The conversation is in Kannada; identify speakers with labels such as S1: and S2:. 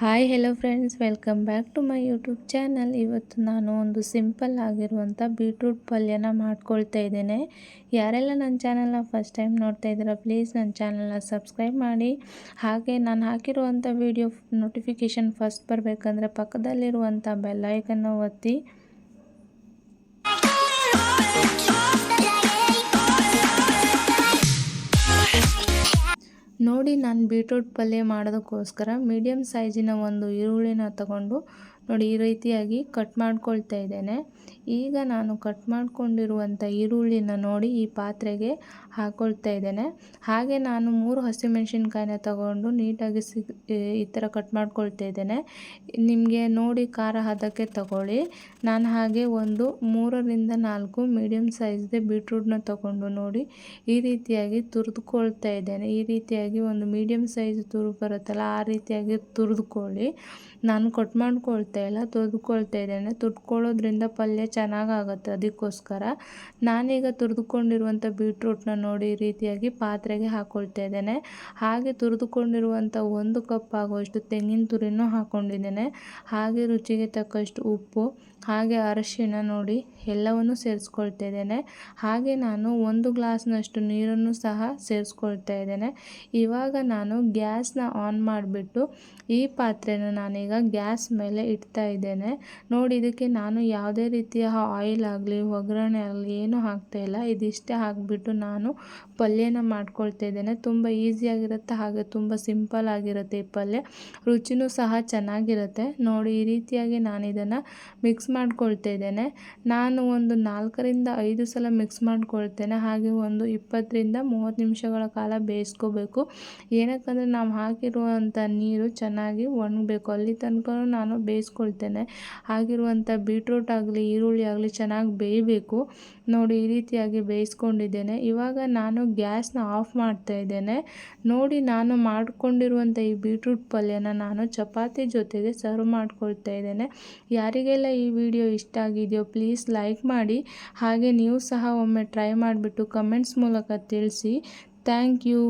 S1: Hi hello friends welcome back to my YouTube channel ಇವತ್ತು ನಾನು ಒಂದು ಸಿಂಪಲ್ ಆಗಿರುವಂಥ ಬೀಟ್ರೂಟ್ ಪಲ್ಯನ ಮಾಡ್ಕೊಳ್ತಾ ಇದ್ದೇನೆ. ಯಾರೆಲ್ಲ ನನ್ನ ಚಾನಲ್ನ ಫಸ್ಟ್ ಟೈಮ್ ನೋಡ್ತಾ ಇದ್ದೀರಾ ಪ್ಲೀಸ್ ನನ್ನ ಚಾನಲ್ನ ಸಬ್ಸ್ಕ್ರೈಬ್ ಮಾಡಿ. ಹಾಗೆ ನಾನು ಹಾಕಿರುವಂಥ ವಿಡಿಯೋ ನೋಟಿಫಿಕೇಷನ್ ಫಸ್ಟ್ ಬರಬೇಕಂದ್ರೆ ಪಕ್ಕದಲ್ಲಿರುವಂಥ ಬೆಲ್ಲೈಕನ್ನು ಒತ್ತಿ. ನೋಡಿ ನಾನು ಬೀಟ್ರೂಟ್ ಪಲ್ಯ ಮಾಡೋದಕ್ಕೋಸ್ಕರ ಮೀಡಿಯಮ್ ಸೈಜಿನ ಒಂದು ಈರುಳ್ಳಿನ ತಗೊಂಡು ನೋಡಿ, ಈ ರೀತಿಯಾಗಿ ಕಟ್ ಮಾಡ್ಕೊಳ್ತಾ ಇದ್ದೇನೆ. ಈಗ ನಾನು ಕಟ್ ಮಾಡ್ಕೊಂಡಿರುವಂಥ ಈರುಳ್ಳಿನ ನೋಡಿ ಈ ಪಾತ್ರೆಗೆ ಹಾಕ್ಕೊಳ್ತಾ ಇದ್ದೇನೆ. ಹಾಗೆ ನಾನು ಮೂರು ಹಸಿಮೆಣಸಿನ್ಕಾಯಿನ ತಗೊಂಡು ನೀಟಾಗಿ ಸಿ, ಈ ಥರ ಕಟ್ ಮಾಡ್ಕೊಳ್ತಾ ಇದ್ದೇನೆ. ನಿಮಗೆ ನೋಡಿ ಖಾರ ಹದಕ್ಕೆ ತಗೊಳ್ಳಿ. ನಾನು ಹಾಗೆ ಒಂದು ಮೂರರಿಂದ ನಾಲ್ಕು ಮೀಡಿಯಮ್ ಸೈಜ್ದೆ ಬೀಟ್ರೂಟ್ನ ತಗೊಂಡು ನೋಡಿ ಈ ರೀತಿಯಾಗಿ ತುರಿದುಕೊಳ್ತಾ ಇದ್ದೇನೆ. ಈ ರೀತಿಯಾಗಿ ಒಂದು ಮೀಡಿಯಮ್ ಸೈಜ್ ತುರು ಬರುತ್ತಲ್ಲ ಆ ರೀತಿಯಾಗಿ ತುರಿದುಕೊಳ್ಳಿ. ನಾನು ಕಟ್ ಮಾಡ್ಕೊಳ್ತಾ ಇಲ್ಲ ತುರಿದುಕೊಳ್ತಾ ಇದ್ದೇನೆ ತುರ್ಕೊಳ್ಳೋದ್ರಿಂದ ಪಲ್ಯ ಚೆನ್ನಾಗಾಗುತ್ತೆ ಅದಕ್ಕೋಸ್ಕರ. ನಾನೀಗ ತುರಿದುಕೊಂಡಿರುವಂಥ ಬೀಟ್ರೂಟ್ನ ನೋಡಿ ರೀತಿಯಾಗಿ ಪಾತ್ರೆಗೆ ಹಾಕ್ಕೊಳ್ತಾ ಇದ್ದೇನೆ. ಹಾಗೆ ತುರಿದುಕೊಂಡಿರುವಂಥ ಒಂದು ಕಪ್ ಆಗುವಷ್ಟು ತೆಂಗಿನ ತುರಿನೂ ಹಾಕ್ಕೊಂಡಿದ್ದೇನೆ ಹಾಗೆ ರುಚಿಗೆ ತಕ್ಕಷ್ಟು ಉಪ್ಪು, ಹಾಗೆ ಅರಶಿನ ನೋಡಿ ಎಲ್ಲವನ್ನು ಸೇರಿಸ್ಕೊಳ್ತಾ ಇದ್ದೇನೆ. ಹಾಗೆ ನಾನು ಒಂದು ಗ್ಲಾಸ್ನಷ್ಟು ನೀರನ್ನು ಸಹ ಸೇರಿಸ್ಕೊಳ್ತಾ ಇದ್ದೇನೆ. ಇವಾಗ ನಾನು ಗ್ಯಾಸ್ನ ಆನ್ ಮಾಡಿಬಿಟ್ಟು ಈ ಪಾತ್ರೆನ ನಾನೀಗ ಗ್ಯಾಸ್ ಮೇಲೆ ಇಡ್ತಾ ಇದ್ದೇನೆ. ನೋಡಿ, ಇದಕ್ಕೆ ನಾನು ಯಾವುದೇ ರೀತಿಯ ಆಯಿಲ್ ಆಗಲಿ, ಒಗ್ಗರಣೆ ಆಗಲಿ ಏನೂ ಹಾಕ್ತಾ ಇಲ್ಲ. ಇದಿಷ್ಟೇ ಹಾಕಿಬಿಟ್ಟು ನಾನು ಪಲ್ಯನ ಮಾಡ್ಕೊಳ್ತಾ ಇದ್ದೇನೆ. ತುಂಬ ಈಸಿಯಾಗಿರುತ್ತೆ ಹಾಗೆ ತುಂಬ ಸಿಂಪಲ್ ಆಗಿರುತ್ತೆ ಈ ಪಲ್ಯ. ರುಚಿನೂ ಸಹ ಚೆನ್ನಾಗಿರುತ್ತೆ. ನೋಡಿ, ಈ ರೀತಿಯಾಗಿ ನಾನು ಇದನ್ನು ಮಿಕ್ಸ್ ಮಾಡ್ಕೊಳ್ತಾ ಇದ್ದೇನೆ. ನಾನು ಒಂದು ನಾಲ್ಕರಿಂದ ಐದು ಸಲ ಮಿಕ್ಸ್ ಮಾಡ್ಕೊಳ್ತೇನೆ. ಹಾಗೆ ಒಂದು ಇಪ್ಪತ್ತರಿಂದ ಮೂವತ್ತು ನಿಮಿಷಗಳ ಕಾಲ ಬೇಯಿಸ್ಕೋಬೇಕು. ಏನಕ್ಕಂದರೆ, ನಾವು ಹಾಕಿರುವಂಥ ನೀರು ಚೆನ್ನಾಗಿ ಒಣಗಬೇಕು. ಅಲ್ಲಿ ತನಕ ನಾನು ಬೇಯಿಸ್ಕೊಳ್ತೇನೆ ಆಗಿರುವಂಥ ಬೀಟ್ರೂಟ್ ಆಗಲಿ, ಈರುಳ್ಳಿ ಆಗಲಿ ಚೆನ್ನಾಗಿ ಬೇಯಬೇಕು. ನೋಡಿ, ಈ ರೀತಿಯಾಗಿ ಬೇಯಿಸ್ಕೊಂಡಿದ್ದೇನೆ. ಇವಾಗ ನಾನು ಗ್ಯಾಸ್ನ ಆಫ್ ಮಾಡ್ತಾ ಇದ್ದೇನೆ. ನೋಡಿ, ನಾನು ಮಾಡಿಕೊಂಡಿರುವಂಥ ಈ ಬೀಟ್ರೂಟ್ ಪಲ್ಯನ ನಾನು ಚಪಾತಿ ಜೊತೆಗೆ ಸರ್ವ್ ಮಾಡ್ಕೊಳ್ತಾ ಇದ್ದೇನೆ. ಯಾರಿಗೆಲ್ಲ ಈ ವಿಡಿಯೋ ಇಷ್ಟ ಆಗಿದೆಯೋ ಪ್ಲೀಸ್ ಲೈಕ್ ಮಾಡಿ. ಹಾಗೆ ನೀವು ಸಹ ಒಮ್ಮೆ ಟ್ರೈ ಮಾಡಿಬಿಟ್ಟು ಕಮೆಂಟ್ಸ್ ಮೂಲಕ ತಿಳಿಸಿ. Thank you.